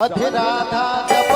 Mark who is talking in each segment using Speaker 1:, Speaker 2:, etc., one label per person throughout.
Speaker 1: રાધા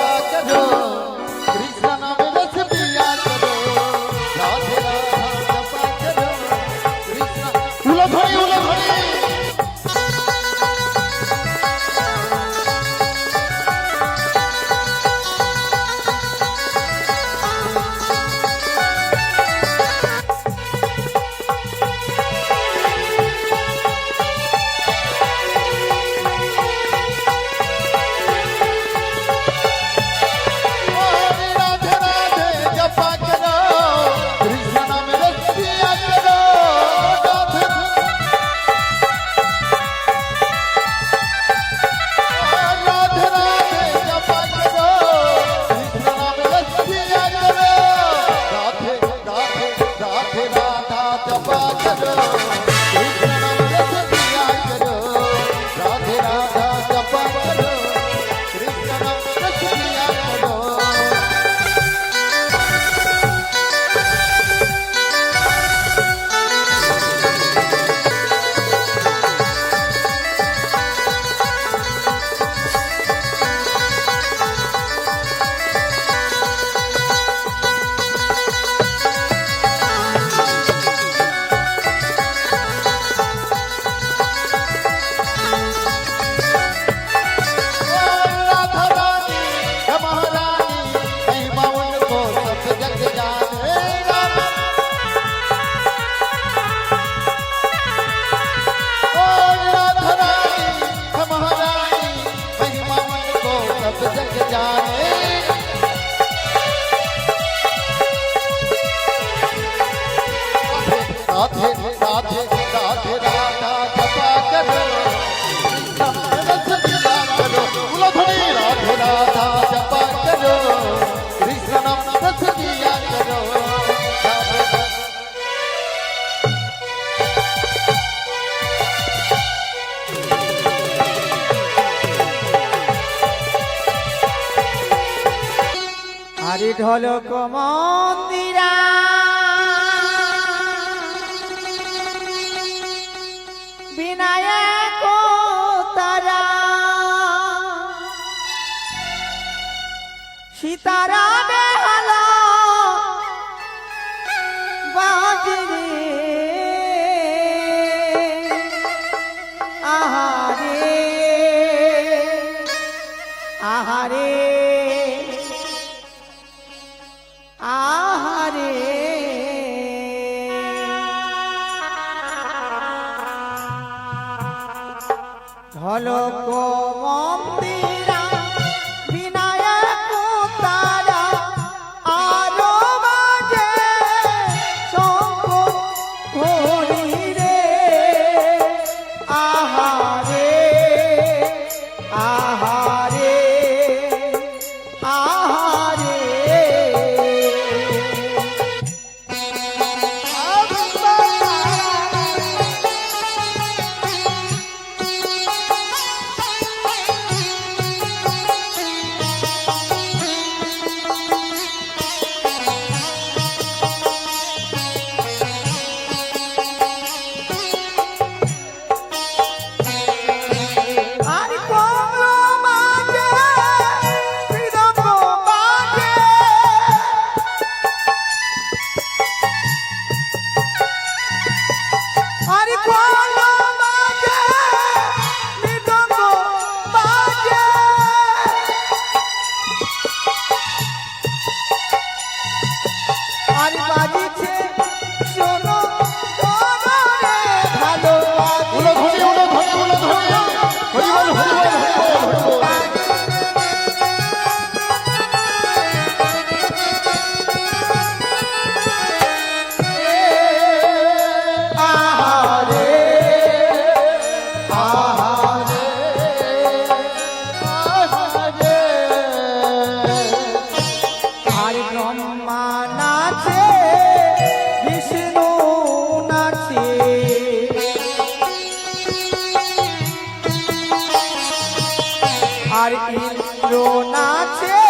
Speaker 2: আর ইন্দ্র নাচে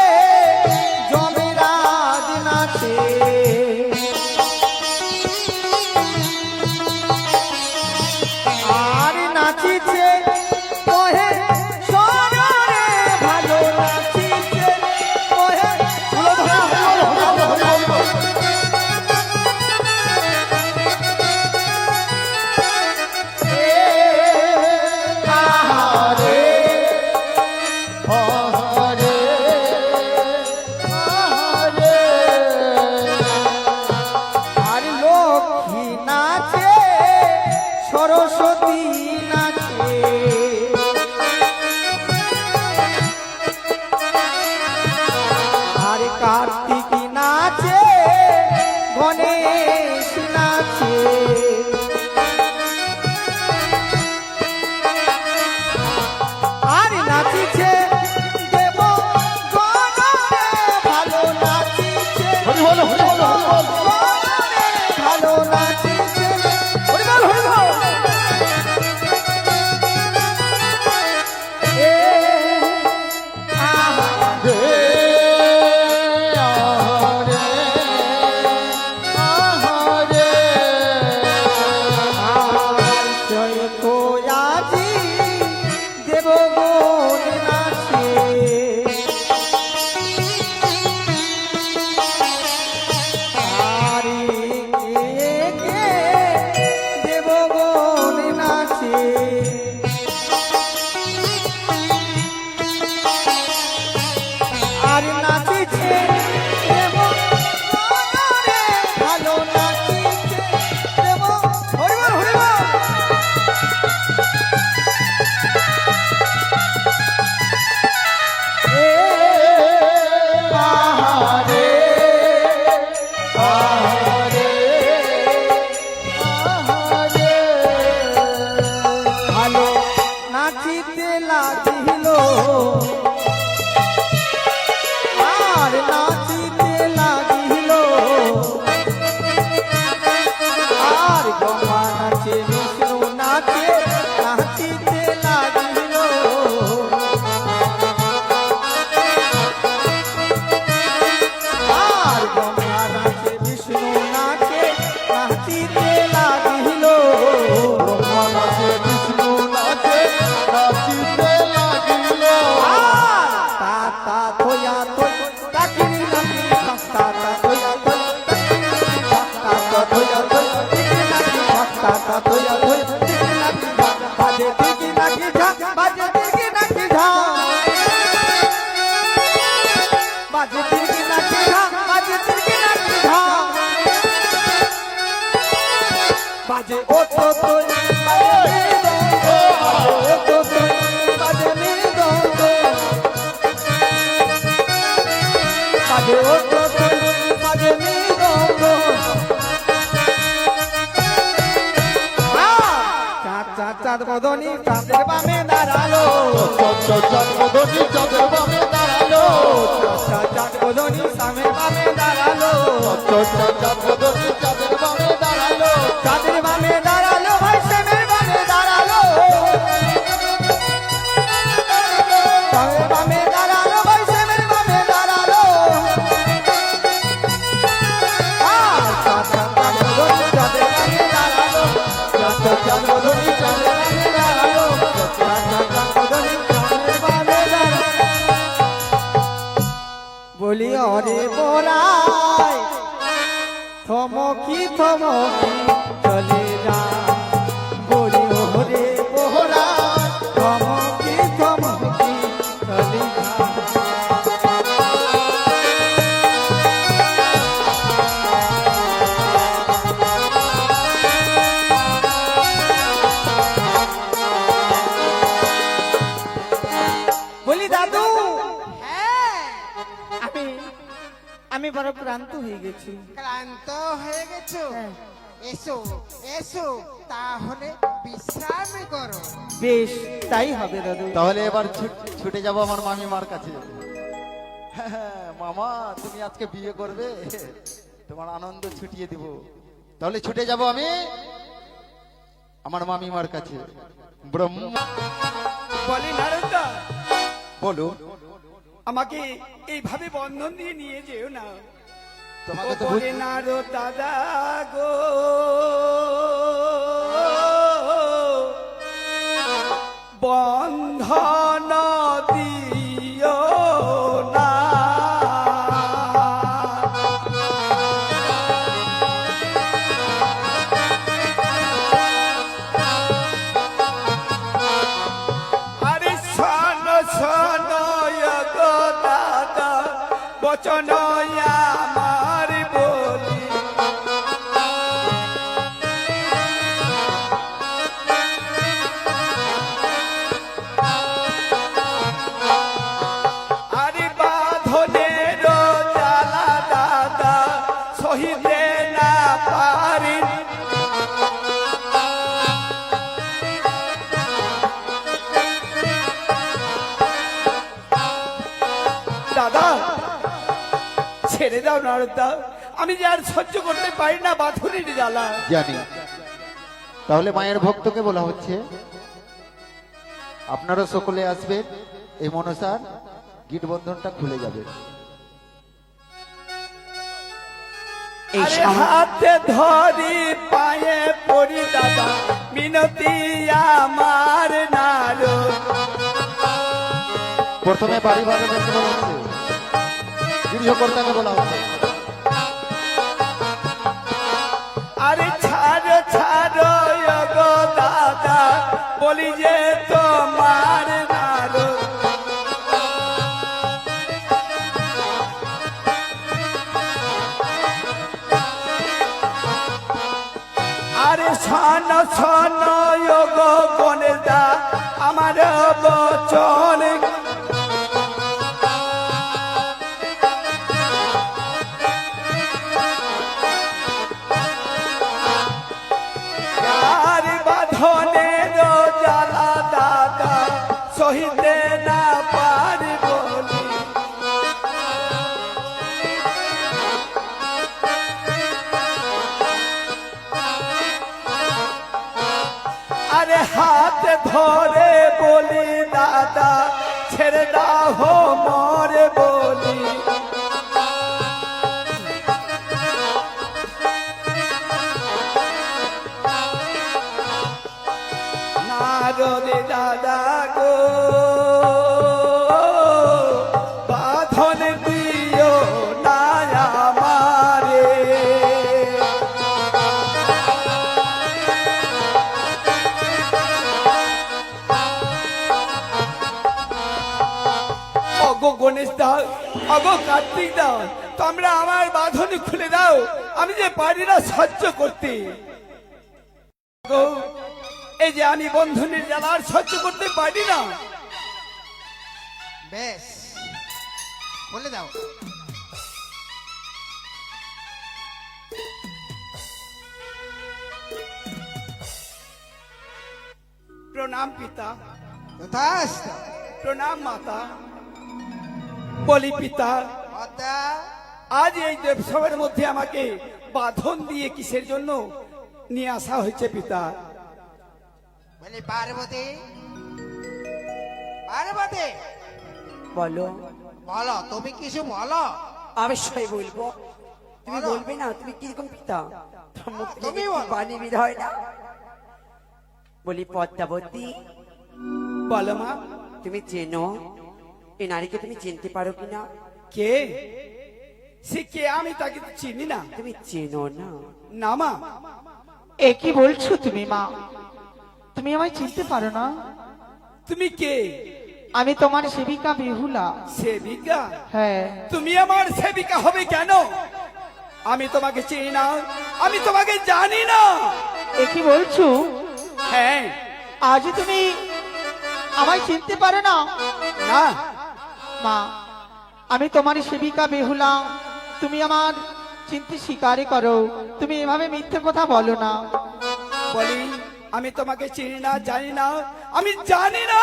Speaker 2: আর
Speaker 3: বাজে ও তো তো বাজে তো বাজে ও তো তো বাজে দো চাঁদ চাঁদ চাঁদ চাঁদের বামে দাঁড়াল।
Speaker 1: চাঁদ মদনী চাঁদের বামে দাঁড়াল।
Speaker 3: চাঁদ চাঁদ সামনে বামে দাঁড়াল
Speaker 1: চাঁদ মদনী
Speaker 3: অরে বরাই থমকি থমকি গেছি।
Speaker 4: ক্লান্ত হয়ে গেছো?
Speaker 3: হ্যাঁ।
Speaker 4: এসো এসো তাহলে বিশ্রাম করো।
Speaker 3: বেশ তাই হবে দাদু।
Speaker 1: তাহলে এবার ছুটে যাব আমার মামিমার কাছে। হ্যাঁ, মামা তুমি আজকে বিয়ে করবে। তোমার আনন্দ ছুটিয়ে দিব। তাহলে ছুটে যাব আমি আমার মামিমার কাছে। ব্রহ্মা।
Speaker 5: বলে নারদা
Speaker 1: বলো
Speaker 5: আমাকে এইভাবে বন্ধন দিয়ে নিয়ে যেও না।
Speaker 1: তোমাকে তো
Speaker 5: নারো দাদা গো। বন্ধন দিও না। আরে শোন শোন দাদা বচন নারদা আমি যে আর সহ্য করতে পারি না বাথুরির জ্বালা।
Speaker 1: জানি। তাহলে মায়ের ভক্তকে বলা হচ্ছে আপনারা সকলে আসবেন এই মনসার গিট বন্ধনটা খুলে যাবে।
Speaker 5: হাতে ধরি পায়ে পড়ি দাদা মিনতি আমার নারো
Speaker 1: প্রথমে বাড়ি হচ্ছে। গৃহকর্তাকে বলা হচ্ছে।
Speaker 5: বলি যে তোমার নারো আরে সন সন গণেশ দা আমার বচন অগো কার্তিক দাও। তোমরা আমার বাঁধন খুলে দাও। আমি যে পারি না সহ্য করতে। এই যে আমি বন্ধনের জ্বালার সহ্য করতে পারি না।
Speaker 4: বেশ। বলে দাও।
Speaker 5: প্রণাম পিতা। প্রণাম মাতা। বলি পিতা আজ এই দেবসভার মধ্যে আমাকে বাঁধন দিয়ে কিসের জন্য নিয়ে আসা হয়েছে পিতা?
Speaker 4: বলি পার্বতী পার্বতী।
Speaker 6: বলো।
Speaker 4: বলো তুমি কিছু বলো।
Speaker 6: অবশ্যই বলব। তুমি
Speaker 4: বলো।
Speaker 6: বলবে না তুমি কীরকম পিতা?
Speaker 4: তুমি।
Speaker 6: বাণী বের হয় না। বলি পদ্মাবতী।
Speaker 5: বলো মা।
Speaker 6: তুমি চেনো এই নারীকে তুমি চিনতে পারো কিনা?
Speaker 5: কে? সে কে? আমি তাকে তো চিনি না।
Speaker 6: তুমি চেনো না।
Speaker 5: না মা।
Speaker 3: এ কি বলছো তুমি মা? তুমি আমায় চিনতে পারো না?
Speaker 5: তুমি কে?
Speaker 3: আমি তোমার সেবিকা বেহুলা।
Speaker 5: সেবিকা?
Speaker 3: হ্যাঁ।
Speaker 5: তুমি আমার সেবিকা হবে কেন? আমি তোমাকে চিনি না। আমি তোমাকে জানি না।
Speaker 3: এ কি বলছো?
Speaker 5: হ্যাঁ।
Speaker 3: আজ তুমি আমায় চিনতে পারো না?
Speaker 5: না।
Speaker 3: মা আমি তোমার সেবিকা বেহুলা। তুমি আমার চিনতে স্বীকারই করো। তুমি এভাবে মিথ্যে কথা বলো না।
Speaker 5: বলি আমি তোমাকে চিনি না জানি না আমি জানি না।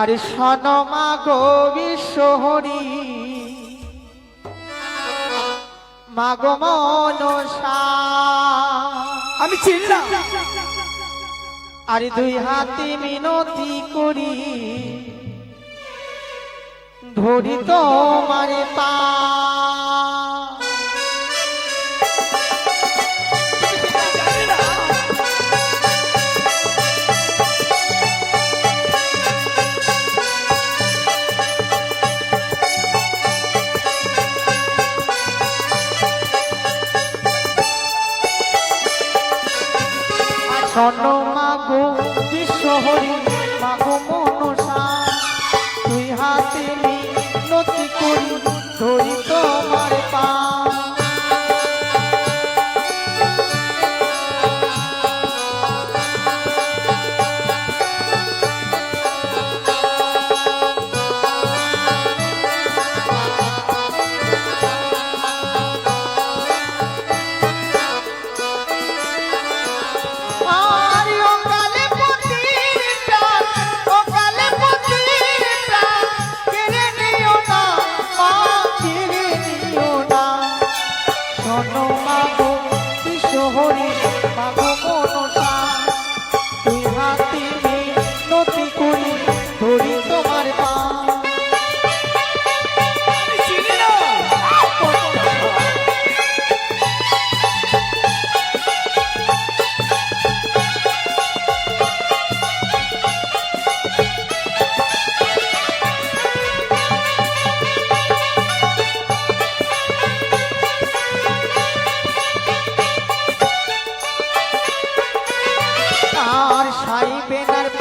Speaker 3: আরে শোন মা গো বিশ্বহরি। মা গো মনসা।
Speaker 5: আমি চিনি না।
Speaker 3: আরে দুই হাতে মিনতি করি। ধরি তোমার পা।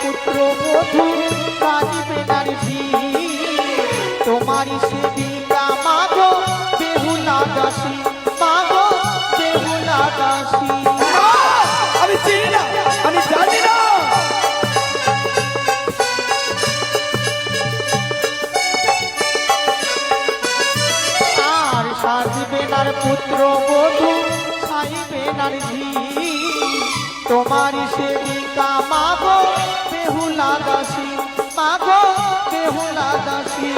Speaker 3: পুত্র বধূ কাঁদিবে নারী তোমারি আর সাজবে নার পুত্র বধূ খাইবে নার ঘি তোমারি সেবিকা বেহুলা দাসী মাগো বেহুলা দাসী।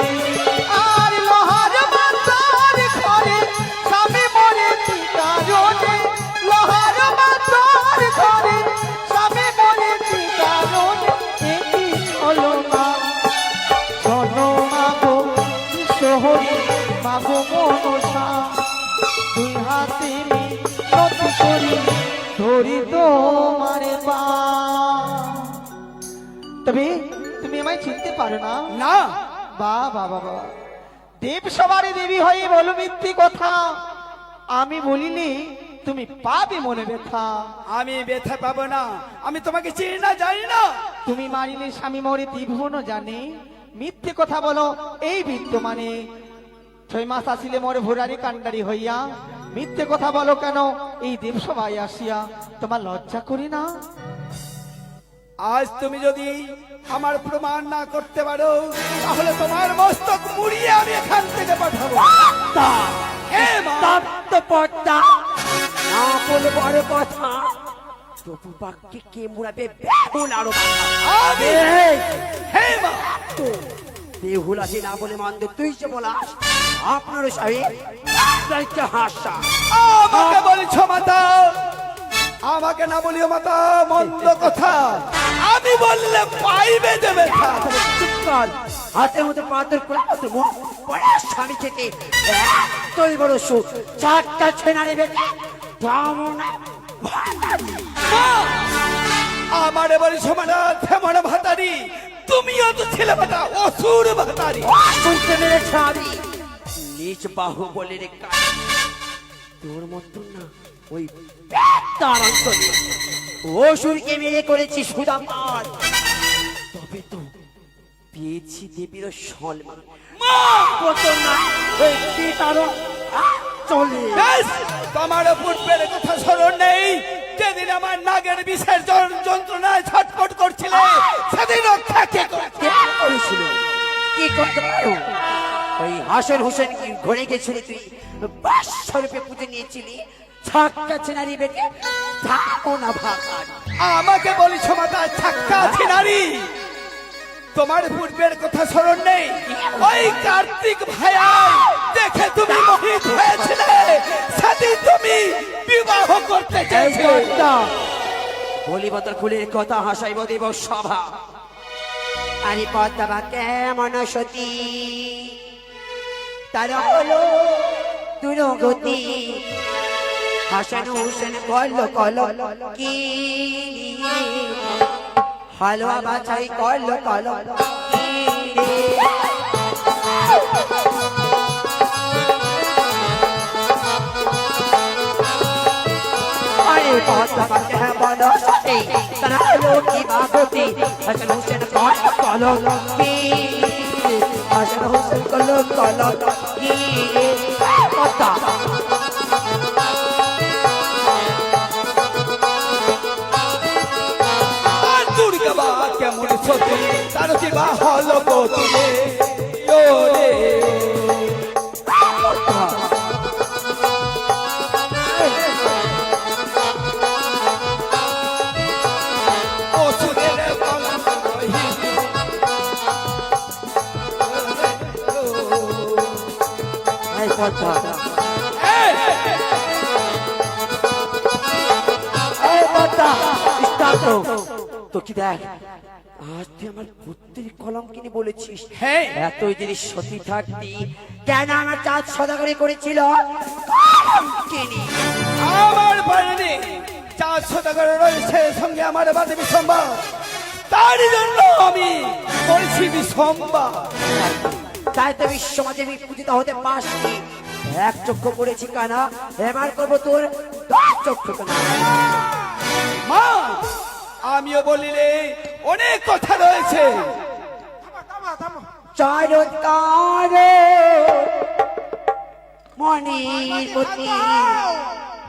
Speaker 3: আর লোহার মাতার ঘরে স্বামী মরে কারণে লোহার মাতার ঘরে স্বামী মরে কারণে একই চলো না শোনো মাগো, শহরে মাগো মনসা। দুই হাতে নতি করি, ধরি পা। তবে তুমি আমায় চিনতে পারো না?
Speaker 5: না।
Speaker 3: বা বাবা বাবা দেব সবারই দেবী হয়ে বলো মিথ্যে কথা। আমি বলিনি তুমি পাবে মনে ব্যথা।
Speaker 5: আমি ব্যথা পাবো না। আমি তোমাকে চিনি না জানি না।
Speaker 3: তুমি মারিলে স্বামী মরে তীভন জানে। মিথ্যে কথা বলো এই বিদ্যমানে। ছয় মাস আসিলে মরে ভোরারি কান্ডারি হইয়া। মিথ্যে কথা বলো কেন? এই দেবসভায় আসিয়া তোমার লজ্জা করি না?
Speaker 5: আজ তুমি যদি আমার প্রমাণ না করতে পারো তাহলে তোমার মস্তক মুড়িয়ে আমি এখান থেকে পাঠাবো।
Speaker 6: পর্দা। না বলে বড় কথা। তবু বাক্যে কে মুড়াবে বেহুল
Speaker 5: আরও
Speaker 6: বেহুল আছে না বলে মন্দ তুই যে বলাস আপনার সাহেব হাসা
Speaker 5: আমাকে বলছ মাতা আমাকে না বলিও মাতা মন্দ কথা। আমি বললে পাইবে দেবে
Speaker 6: চুপ কর হাতের মধ্যে স্বামী থেকে এতই বড় সুখ চারটা বেটে ব্রাহ্মণ।
Speaker 5: আমারে বলিস মানা তেমন ভাতারি। তুমিও তো ছেলে ভাতা অসুর ভাতারি।
Speaker 6: শুনতে মেরেছে আমি? নিজ বাহু বলে রে তোর মতন না ওই তার অন্তরে অসুরকে মেরে করেছি সুদামার তবে তো পেয়েছি দেবীর সম্মান। কত না ওই চলে।
Speaker 5: ব্যাস, তোমার পূর্বের কথা স্মরণ নেই। যেদিন আমার নাগের বিষের যন্ত্রণায় ছটফট করছিলে সেদিন রক্ষা কে
Speaker 6: করেছিল? কি করতে পারো? ওই হাসন হোসেন ঘরে গেছিলি তুই? পাঁচশো রুপে পুজো নিয়েছিলি? ছাক্কা চেনারি বেটে থাকো না ভাগান
Speaker 5: আমাকে বলিস মাতা ছাক্কা আছি তোমার পূর্বের কথা স্মরণ নেই। ওই কার্তিক ভাইয়া দেখে তুমি মোহিত হয়েছিলে। সেদিন তুমি বিবাহ করতে চেয়েছিলে।
Speaker 6: বলিবতর ফুলের কথা হাসাইব দেব সভা। আরে পদ্মা কেমন সতী? তারা হলো দুরগতি। হাসান হোসেন কল কল, কি হালুয়া বাছাই কল কল হাসান হোসেন কল কল, কি হাসান হোসেন কল কল, কি রে? এই,
Speaker 5: এই
Speaker 6: পদ্মা স্টার্ট তো কি দেখ আজ তুই আমার পুত্রের কলম কিনে বলেছিস।
Speaker 5: হ্যাঁ।
Speaker 6: এতই যদি সতী থাকতি কেন আমার চাঁদ সদাগরি করেছিল? কিনি।
Speaker 5: আমার বাড়ি চার সদাগর রয়েছে সঙ্গে আমার বাদে বিসম্বাদ তারই জন্য আমি করেছি বিসম্বাদ
Speaker 6: তাই তো বিশ্ব আমি পূজিত হতে পারছি এক চক্ষু করেছি কানা এবার করব তোর দশ চক্ষু কানা।
Speaker 5: মা আমিও বলিলে অনেক কথা রয়েছে।
Speaker 6: চরতার মনির প্রতি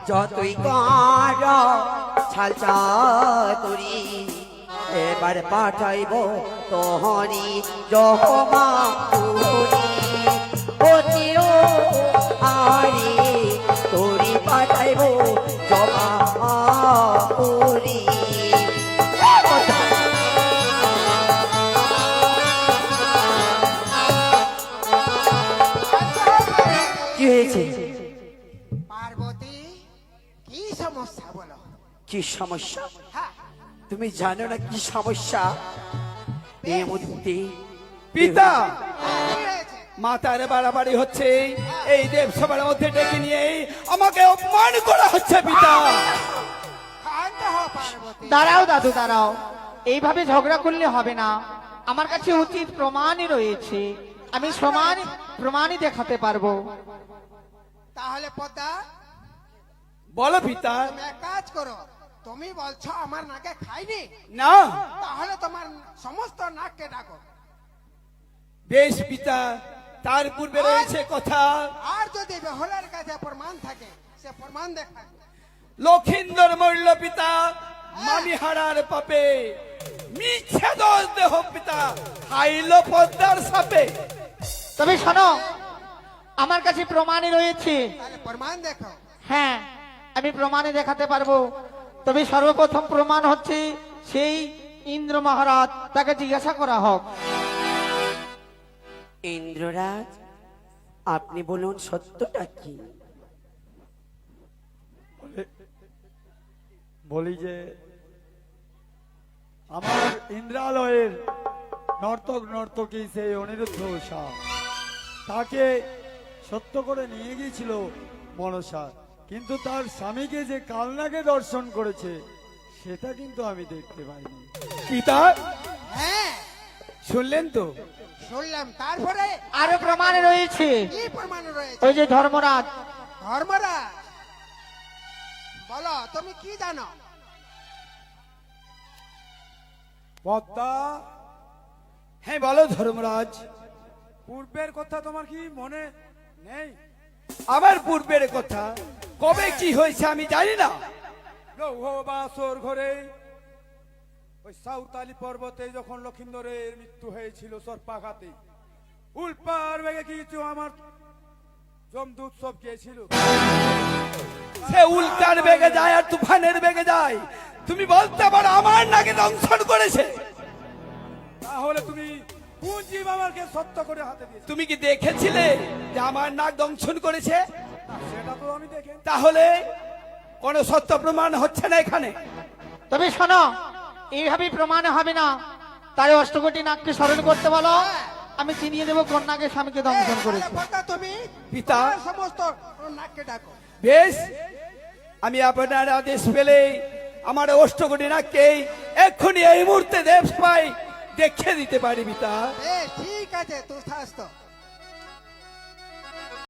Speaker 6: যতই কর, ছাল চাতুরি, এবার পাঠাইব তোহরি জহমা পুরি অতিও আরে কি
Speaker 4: সমস্যা?
Speaker 6: তুমি জানো না কি সমস্যা? এই মুহূর্তে
Speaker 5: পিতা! মাতার বাড়াবাড়ি হচ্ছে। এই দেবসভার মধ্যে ডেকে নিয়ে আমাকে অপমান করা হচ্ছে পিতা।
Speaker 3: দাঁড়াও দাদু দাঁড়াও। এইভাবে ঝগড়া করলে হবে না। আমার কাছে উচিত প্রমাণই রয়েছে। আমি সমান প্রমাণই দেখাতে পারব।
Speaker 4: তাহলে পদ্মা
Speaker 5: বলো পিতা।
Speaker 4: এক কাজ করো। তুমি বলছো আমার নাকে খাইনি?
Speaker 5: না।
Speaker 4: তাহলে তোমার সমস্ত নাককে ডাকো।
Speaker 5: বেশ পিতা তার পূর্বে রয়েছে কথা।
Speaker 4: আর যদি বেহলার কাছে প্রমাণ থাকে সে প্রমাণ দেখা
Speaker 5: লক্ষিন্দর মল্ল পিতা মানিহারার পাপে মিছে দোষ দেহ পিতা খাইল পদ্মার সাপে।
Speaker 3: তবে শোনো আমার কাছে প্রমাণই রয়েছে।
Speaker 4: তাহলে প্রমাণ দেখো।
Speaker 3: হ্যাঁ আমি প্রমাণে দেখাতে পারব। তবে সর্বপ্রথম প্রমাণ হচ্ছে সেই ইন্দ্র মহারাজ তাকে জিজ্ঞাসা করা হোক।
Speaker 6: ইন্দ্ররাজ আপনি বলুন সত্যটা কি?
Speaker 7: বলি যে আমার ইন্দ্রালয়ের নর্তক নর্তকী সেই অনিরুদ্ধ তাকে সত্য করে নিয়ে গিয়েছিল মনসা কিন্তু তার স্বামীকে যে কালনাকে দর্শন করেছে সেটা কিন্তু আমি দেখতে পাইনি।
Speaker 5: পিতা?
Speaker 4: হ্যাঁ।
Speaker 5: শুনলেন তো?
Speaker 4: শুনলাম। তারপরে
Speaker 3: আরও প্রমাণে রয়েছে।
Speaker 4: কি প্রমাণ রয়েছে?
Speaker 3: ওই যে ধর্মরাজ।
Speaker 4: ধর্মরাজ? বলো তুমি কি জানো?
Speaker 7: পদ্মা
Speaker 5: হ্যাঁ বলো ধর্মরাজ।
Speaker 7: পূর্বের কথা তোমার কি মনে নেই?
Speaker 5: আবার পূর্বের কথা? কবে কি হয়েছে আমি জানি না।
Speaker 7: লৌহ বাসর ঘরে ওই সাউতালি পর্বতে যখন লক্ষিন্দরের মৃত্যু হয়েছিল সর্পাঘাতে উল্পার বেগে কিছু আমার জমদূত সব গিয়েছিল।
Speaker 5: সে উল্টার বেগে যায় আর তুফানের বেগে যায়। তুমি বলতে পারো আমার নাকি দংশন করেছে।
Speaker 7: তাহলে তুমি কোন জীব আমাকে সত্য করে হাতে দিয়েছে?
Speaker 5: তুমি কি দেখেছিলে যে আমার নাক দংশন করেছে? তাহলে কোন সত্য প্রমাণ হচ্ছে না এখানে।
Speaker 3: তবে শোনো এইভাবে প্রমাণ হবে না। তাই অষ্টকোটি নাককে স্মরণ করতে বলো। আমি চিনিয়ে দেবো কন্যাকে স্বামীকে দংশন করেছে।
Speaker 4: পদ্মা তুমি
Speaker 5: পিতা।
Speaker 4: সমস্ত নাককে ডাকো।
Speaker 5: বেশ আমি আপনার আদেশ পেলে আমার অষ্টকোটি নাককে এক্ষুনি এই মুহূর্তে দেব সবাই দেখে দিতে পারি পিতা।
Speaker 4: ঠিক আছে তুই থাকতো